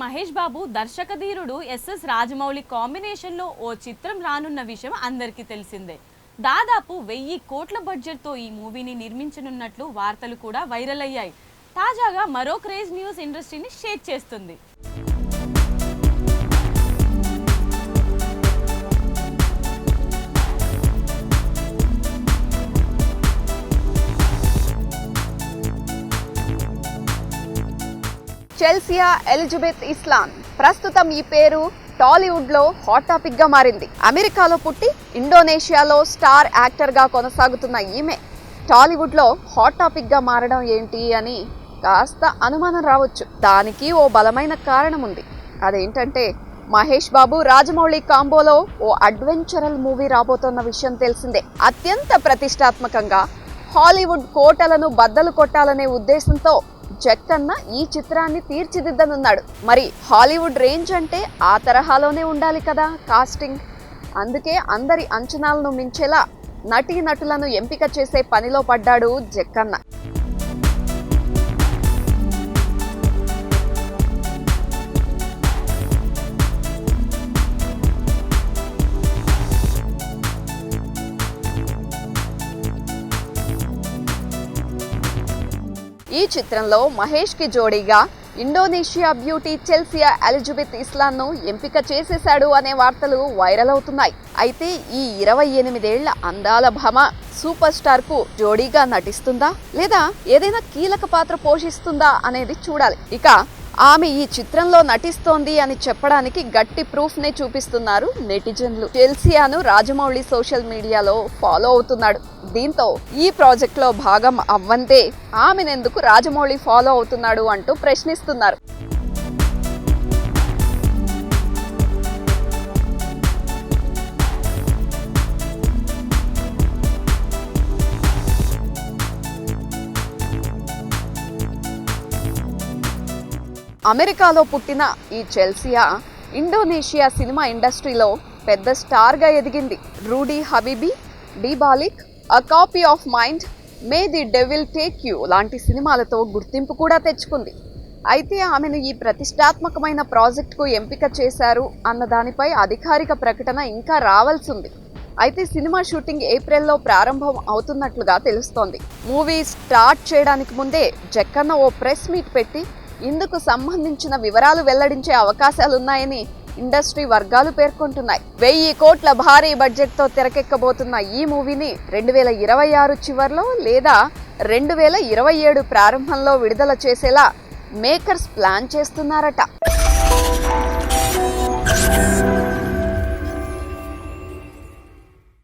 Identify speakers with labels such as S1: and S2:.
S1: మహేష్ బాబు దర్శకధీరుడు ఎస్ఎస్ రాజమౌళి కాంబినేషన్లో ఓ చిత్రం రానున్న విషయం అందరికీ తెలిసిందే. దాదాపు వెయ్యి కోట్ల బడ్జెట్తో ఈ మూవీని నిర్మించనున్నట్లు వార్తలు కూడా వైరల్ అయ్యాయి. తాజాగా మరో క్రేజ్ న్యూస్ ఇండస్ట్రీని షేర్ చేస్తుంది.
S2: చెల్సియా ఎలిజబెత్ ఇస్లాన్ ప్రస్తుతం ఈ పేరు టాలీవుడ్లో హాట్ టాపిక్గా మారింది. అమెరికాలో పుట్టి ఇండోనేషియాలో స్టార్ యాక్టర్గా కొనసాగుతున్న ఈమె టాలీవుడ్లో హాట్ టాపిక్గా మారడం ఏంటి అని కాస్త అనుమానం రావచ్చు. దానికి ఓ బలమైన కారణం ఉంది అదేంటంటే మహేష్ బాబు రాజమౌళి కాంబోలో ఓ అడ్వెంచరల్ మూవీ రాబోతున్న విషయం తెలిసిందే. అత్యంత ప్రతిష్టాత్మకంగా హాలీవుడ్ కోటలను బద్దలు కొట్టాలనే ఉద్దేశంతో జక్కన్న ఈ చిత్రాన్ని తీర్చిదిద్దనున్నాడు. మరి హాలీవుడ్ రేంజ్ అంటే ఆ తరహాలోనే ఉండాలి కదా కాస్టింగ్? అందుకే అందరి అంచనాలను మించేలా నటీ నటులను ఎంపిక చేసే పనిలో పడ్డాడు జక్కన్న. ఈ చిత్రంలో మహేష్కి జోడీగా ఇండోనేషియా బ్యూటీ చెల్సియా ఎలిజబెత్ ఇస్లాంను ఎంపిక చేసేశాడు అనే వార్తలు వైరల్ అవుతున్నాయి. అయితే ఈ ఇరవై ఎనిమిదేళ్ళ అందాల భామ సూపర్ స్టార్కు జోడీగా నటిస్తుందా? లేదా ఏదైనా కీలక పాత్ర పోషిస్తుందా అనేది చూడాలి. ఇక ఆమె ఈ చిత్రంలో నటిస్తోంది అని చెప్పడానికి గట్టి ప్రూఫ్ నే చూపిస్తున్నారు నెటిజన్లు. జెల్సియాను రాజమౌళి సోషల్ మీడియాలో ఫాలో అవుతున్నాడు. దీంతో ఈ ప్రాజెక్ట్లో భాగం అవ్వంతే ఆమెనెందుకు రాజమౌళి ఫాలో అవుతున్నాడు అంటూ ప్రశ్నిస్తున్నారు. అమెరికాలో పుట్టిన ఈ చెల్సియా ఇండోనేషియా సినిమా ఇండస్ట్రీలో పెద్ద స్టార్గా ఎదిగింది. Rudy Habibie డీబాలిక్ a copy of mind may the devil take you లాంటి సినిమాలతో గుర్తింపు కూడా తెచ్చుకుంది. అయితే ఆమెను ఈ ప్రతిష్టాత్మకమైన ప్రాజెక్టుకు ఎంపిక చేశారు అన్న దానిపై అధికారిక ప్రకటన ఇంకా రావాల్సి ఉంది అయితే సినిమా షూటింగ్ ఏప్రిల్లో ప్రారంభం అవుతున్నట్లుగా తెలుస్తోంది. మూవీ స్టార్ట్ చేయడానికి ముందే జక్కన్న ఓ ప్రెస్ మీట్ పెట్టి ఇందుకు సంబంధించిన వివరాలు వెల్లడించే అవకాశాలున్నాయని ఇండస్ట్రీ వర్గాలు పేర్కొంటున్నాయి. వెయ్యి కోట్ల భారీ బడ్జెట్తో తెరకెక్కబోతున్న ఈ మూవీని రెండు వేల ఇరవై ఆరు చివర్లో లేదా రెండు వేల ఇరవై ఏడు ప్రారంభంలో విడుదల చేసేలా మేకర్స్ ప్లాన్ చేస్తున్నారట.